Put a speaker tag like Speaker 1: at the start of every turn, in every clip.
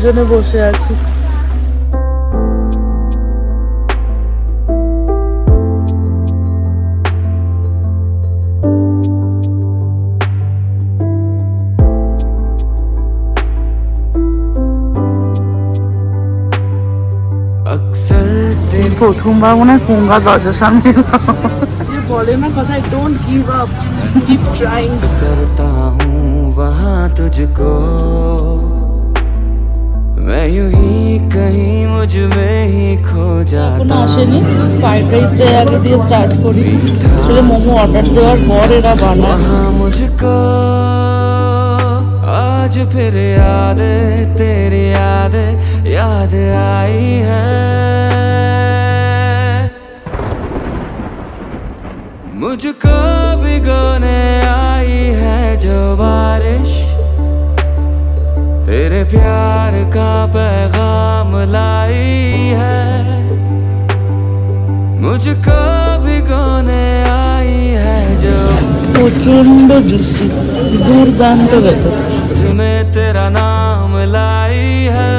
Speaker 1: দুজনে বসে আছি। প্রথমবার মনে হয় গঙ্গা দরজার সামনে বলে না কথা don't give up keep
Speaker 2: trying করতা হুঁ তুঝকো मैं यूं ही कहीं मुझ में ही खो
Speaker 1: এখনো
Speaker 2: जाता
Speaker 1: আসেনি ফ্রাইড রাইসটাই আগে দিয়ে স্টার্ট করি আসলে মোমো অর্ডার দেওয়ার পর এরা বানায়
Speaker 2: वहाँ मुझको आज फिर याद तेरी याद याद आई है मुझको भिगोने आई है जो बारिश तेरे प्यार का पैगाम लाई है मुझको भिगोने आई है जो
Speaker 1: প্রচন্ড জুসি দুর্দান্ত ভেতর
Speaker 2: में तेरा नाम लाई है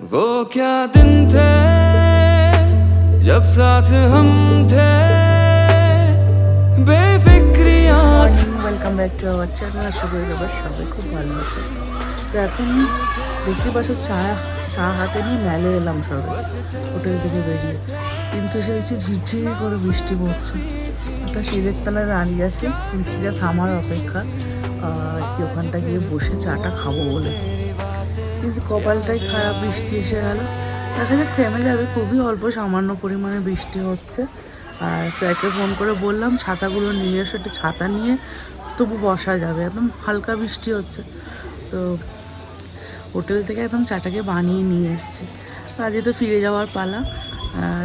Speaker 2: वो क्या दिन थे जब साथ हम थे बेफिक्रियां
Speaker 1: welcome back to our channel আশা করি এবার সবাই খুব ভালো আছে। তো এখন দেখতে পাচ্ছ চা চা হাতে নিয়ে মেলে এলাম সবাই, হোটেল থেকে বেরিয়ে। কিন্তু এসে দেখছি ঝিরঝিরি করে বৃষ্টি পড়ছে। একটা সিঁড়ের তলায় দাঁড়িয়ে আছে বৃষ্টিটা থামার অপেক্ষা কি ওখানটা গিয়ে বসে চাটা খাব বলে। কিন্তু কপালটাই খারাপ, বৃষ্টি এসে গেল। দেখা যাক, থেমে যাবে, খুবই অল্প সামান্য পরিমাণে বৃষ্টি হচ্ছে। আর স্যারকে ফোন করে বললাম, ছাতাগুলো নিয়ে এসো, একটু ছাতা নিয়ে তবু বসা যাবে, একদম হালকা বৃষ্টি হচ্ছে। তো হোটেল থেকে একদম চাটাকে বানিয়ে নিয়ে এসেছি। আজকে তো ফিরে যাওয়ার পালা।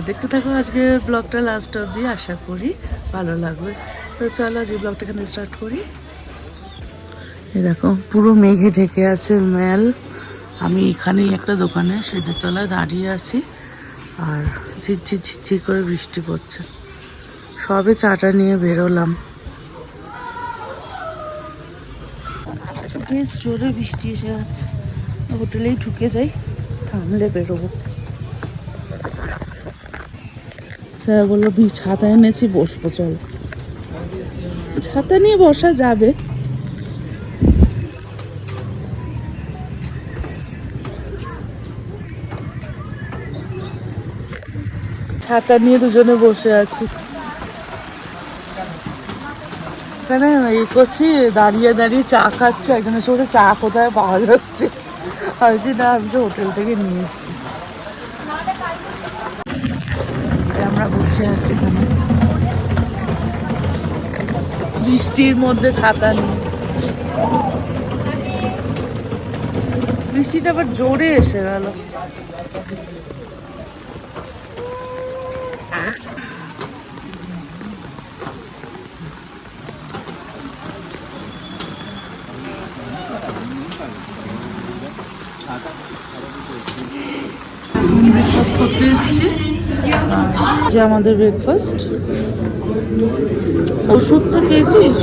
Speaker 1: দেখতে থাকো আজকের ব্লগটা লাস্ট অবধি, আশা করি ভালো লাগবে। তো চলো আজকে ব্লগটা এখানে স্টার্ট করি। এই দেখো, পুরো মেঘে ঢেকে আছে মেল আমি এখানেই একটা দোকানে সেটার তলায় দাঁড়িয়ে আছি। আর ঝিরঝির ঝিরঝির করে বৃষ্টি পড়ছে। সবে চাটা নিয়ে বেরোলাম। বেশ জোরে বৃষ্টি এসে আছে হোটেলেই ঢুকে যাই থামলে বেরোবো। স্যার বলল "বি, ছাতা এনেছি বসবো চল। ছাতা নিয়ে বসা যাবে। ছাতা নিয়ে দুজনে বসে আছি। এখানে ইয়ে করছি, দাঁড়িয়ে দাঁড়িয়ে চা খাচ্ছে, একজনের সঙ্গে চা কোথায় পাওয়া যাচ্ছে? আর কি না, আমি তো হোটেল থেকে নিয়ে এসেছি। আমরা বসে আছি এখানে। বৃষ্টির মধ্যে ছাতা নিয়ে। বৃষ্টিটা আবার জোরে এসে গেল। যে আমাদের ব্রেকফাস্ট ওষুধ তো খেয়েছিস?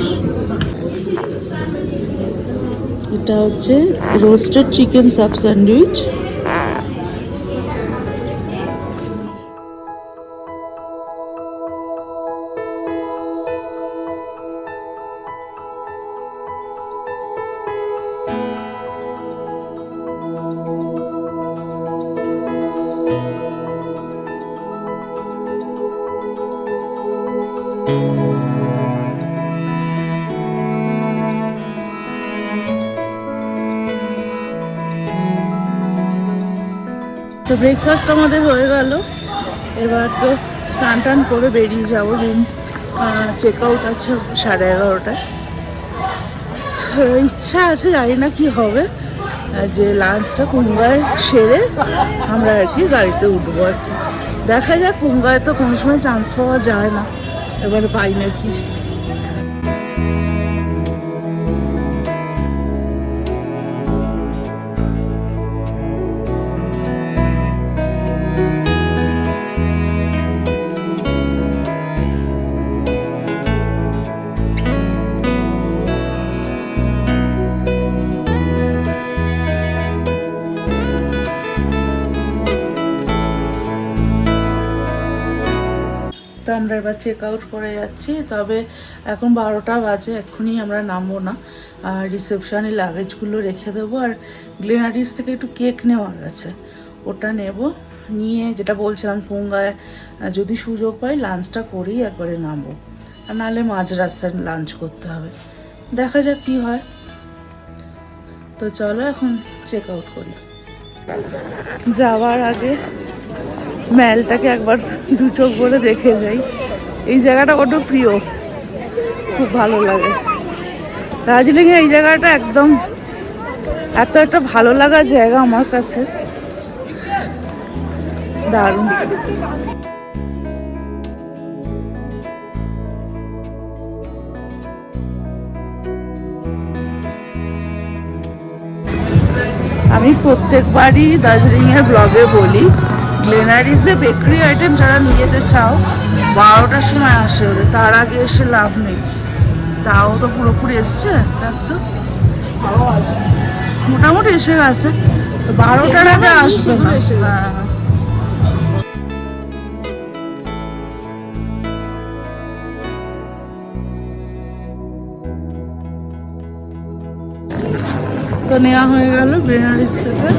Speaker 1: এটা হচ্ছে রোস্টেড চিকেন সাব স্যান্ডউইচ তো ব্রেকফাস্ট আমাদের হয়ে গেল। এবার তো স্নান টান করে বেরিয়ে যাব রুম চেক আউট আছে সাড়ে এগারোটায়। ইচ্ছা আছে, জানি না কি হবে। যে লাঞ্চটা কুঙ্গায় সেরে আমরা আর কি গাড়িতে উঠবো আর কি। দেখা যাক কুঙ্গায় তো কোনো সময় চান্স পাওয়া যায় না। এবার পাই নাকি আমরা এবার চেক আউট করে যাচ্ছি। তবে এখন বারোটা বাজে এক্ষুনি আমরা নামবো না। আর রিসেপশনে লাগেজগুলো রেখে দেবো। আর গ্লেনারিস থেকে একটু কেক নেওয়ার আছে। ওটা নেব। নিয়ে যেটা বলছিলাম, পুঙ্গায় যদি সুযোগ পাই লাঞ্চটা করেই একবারে নামবো। আর নাহলে মাঝ রাস্তায় লাঞ্চ করতে হবে। দেখা যাক কি হয়। তো চলো এখন চেক আউট করি। যাওয়ার আগে ম্যালটাকে একবার দু চোখ বলে দেখে যাই। এই জায়গাটা বড্ড প্রিয়। খুব ভালো লাগে। দার্জিলিংয়ে এই জায়গাটা একদম এত একটা ভালো লাগা জায়গা আমার কাছে। দারুণ। আমি প্রত্যেকবারই দার্জিলিংয়ের ব্লগে বলি গ্লেনারিসে বেকারি আইটেম যারা নিয়ে যেতে চাও বারোটার সময় আসে ওদের। তার আগে এসে লাভ নেই। তাও তো পুরোপুরি এসছে তো মোটামুটি এসে গেছে। তো বারোটার আগে আসবে না। হ্যাঁ। তো নেওয়া হয়ে গেল বেনারিস থেকে।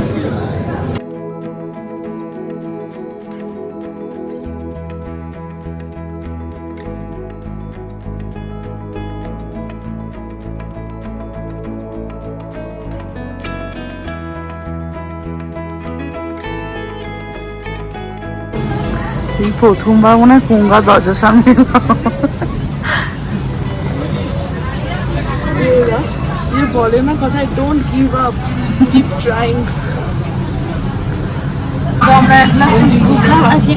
Speaker 1: প্রথমবার মনে হয় কুঙ্গা দরজার সামনে বলে না কথা don't give up keep trying আমরা আর কি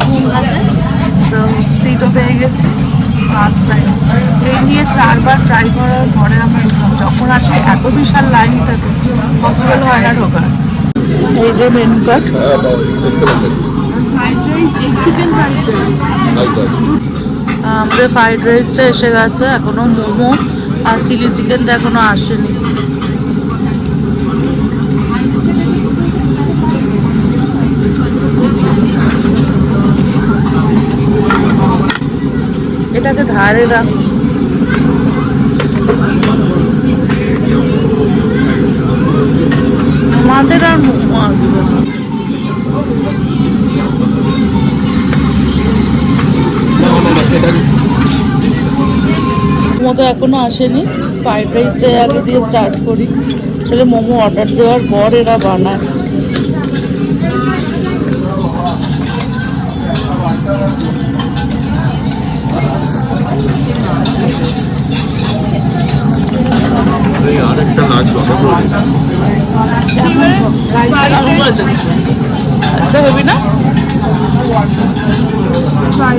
Speaker 1: তো সিটও পেয়ে গেছি ফার্স্ট টাইম এই নিয়ে চারবার ট্রাই করার পরে যখন আসে এত বিশাল লাইন থাকে পসিবল হয় এই যে menu card fried rice chicken fried rice আমাদের ফ্রাইড রাইসটা এসে গেছে এখনও মোমো আর চিলি চিকেনটা এখনও আসেনি। এটাকে ধারে রাখ। আমাদের আর মোমো আসবে না। মোমো এখনও আসেনি ফ্রাইড রাইসটাই আগে দিয়ে স্টার্ট করি আসলে মোমো অর্ডার দেওয়ার পর এরা বানায়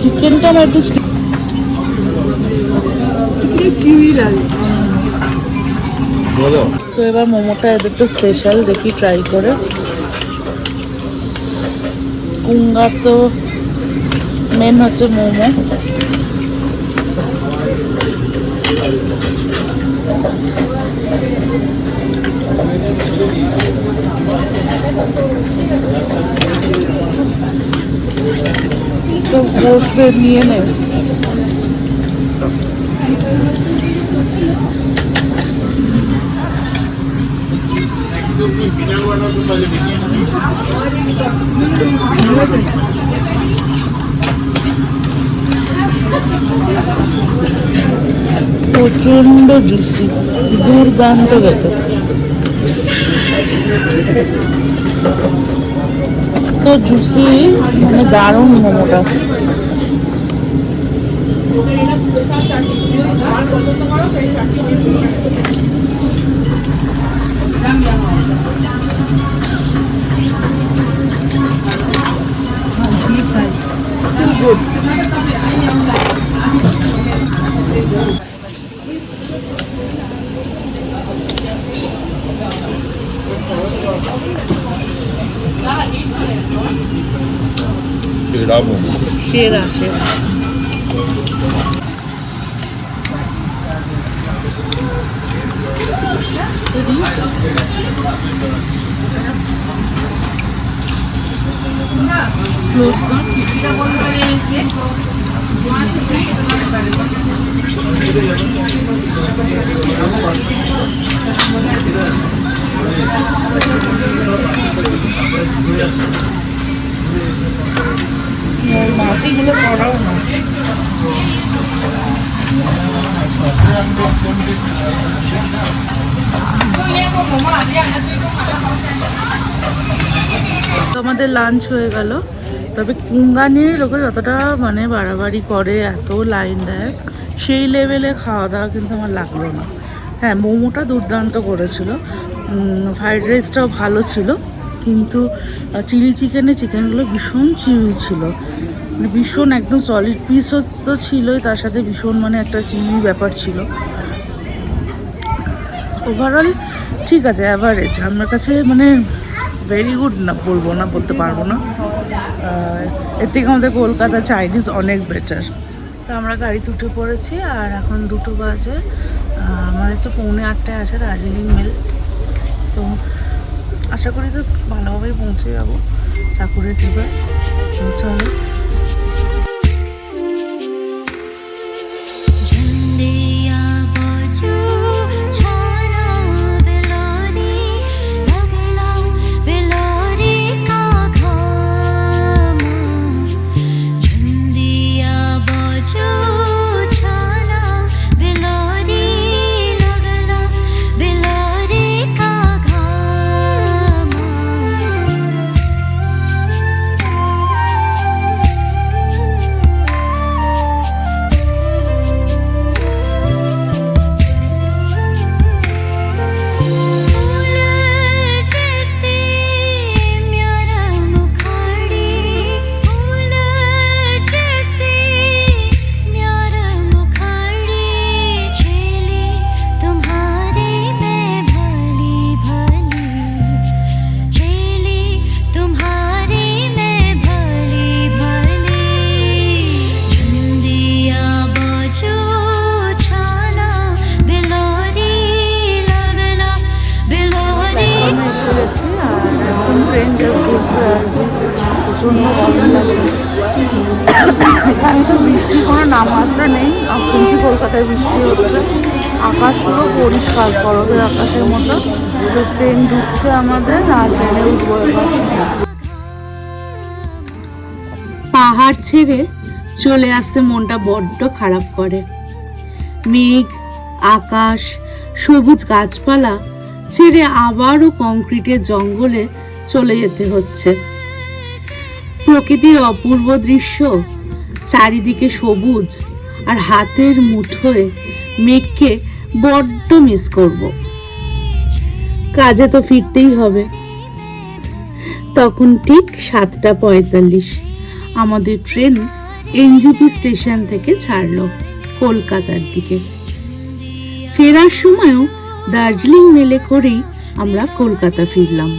Speaker 1: চিকেনটা আমার একটু চিউই লাগে। তো এবার মোমোটা এদের তো স্পেশাল দেখি ট্রাই করে। কুঙ্গার তো মেন হচ্ছে মোমো। তো বসবে নিয়ে নে। প্রচণ্ড জুসি দুর্দান্ত খেতে তো জুসি মানে দারুণ মোমোটা।
Speaker 3: মোমো
Speaker 4: সেরা সেরা ক্লোজ কর মাছিগুলো করাও না তো আমাদের লাঞ্চ হয়ে গেল। তবে কুঙ্গানির লোকে যতটা মানে বাড়াবাড়ি করে, এত লাইন দেয়, সেই লেভেলে খাওয়া দাওয়া কিন্তু আমার লাগল না। হ্যাঁ মোমোটা দুর্দান্ত করেছিল। ফ্রাইড রাইসটাও ভালো ছিল, কিন্তু চিলি চিকেনে চিকেনগুলো ভীষণ চিলি ছিল। মানে ভীষণ একদম সলিড পিসও তো ছিলই, তার সাথে ভীষণ মানে একটা চিলি ব্যাপার ছিল। ওভারঅল ঠিক আছে অ্যাভারেজ আমার কাছে মানে ভেরি গুড না বলব না, বলতে পারব না। এর থেকে আমাদের কলকাতা চাইনিজ অনেক বেটার তো আমরা গাড়িতে উঠে পড়েছি, আর এখন দুটো বাজে। আমাদের তো পৌনে আটটায় আছে দার্জিলিং মেল। তো আশা করি তো ভালোভাবেই পৌঁছে যাব ঠাকুরের কৃপা তো চলো। এখানে তো বৃষ্টি কোনো নামমাত্রা নেই। শুনছি কলকাতায় বৃষ্টি হচ্ছে। আকাশ পুরো পরিষ্কার শরতের আকাশের মতো। ট্রেন ঢুকছে আমাদের, আর ট্রেনে উঠবো
Speaker 1: পাহাড় ছেড়ে চলে আসতে মনটা বড্ড খারাপ করে। মেঘ, আকাশ, সবুজ গাছপালা ছেড়ে আবারও কংক্রিটের জঙ্গলে চলে যেতে হচ্ছে। প্রকৃতির অপূর্ব দৃশ্য চারিদিকে সবুজ আর হাতের মুঠোয় মেঘকে বড্ড মিস করব। কাজে তো ফিরতেই হবে। তখন ঠিক সাতটা পঁয়তাল্লিশ আমাদের ট্রেন এনজিপি স্টেশন থেকে ছাড়লো কলকাতার দিকে। ফেরার সময়ও দার্জিলিং মেলে করেই আমরা কলকাতা ফিরলাম।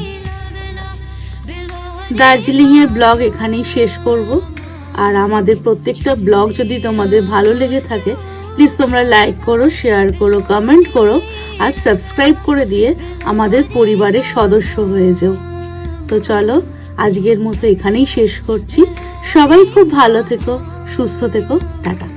Speaker 1: দার্জিলিং এর ব্লগ এখানেই শেষ করব। আর আমাদের প্রত্যেকটা ব্লগ যদি তোমাদের ভালো লেগে থাকে প্লিজ তোমরা লাইক করো শেয়ার করো কমেন্ট করো, আর সাবস্ক্রাইব করে দিয়ে আমাদের পরিবারের সদস্য হয়ে যাও। তো চলো, আজকের মতো এখানেই শেষ করছি। সবাই খুব ভালো থেকো, সুস্থ থেকো, টাটা।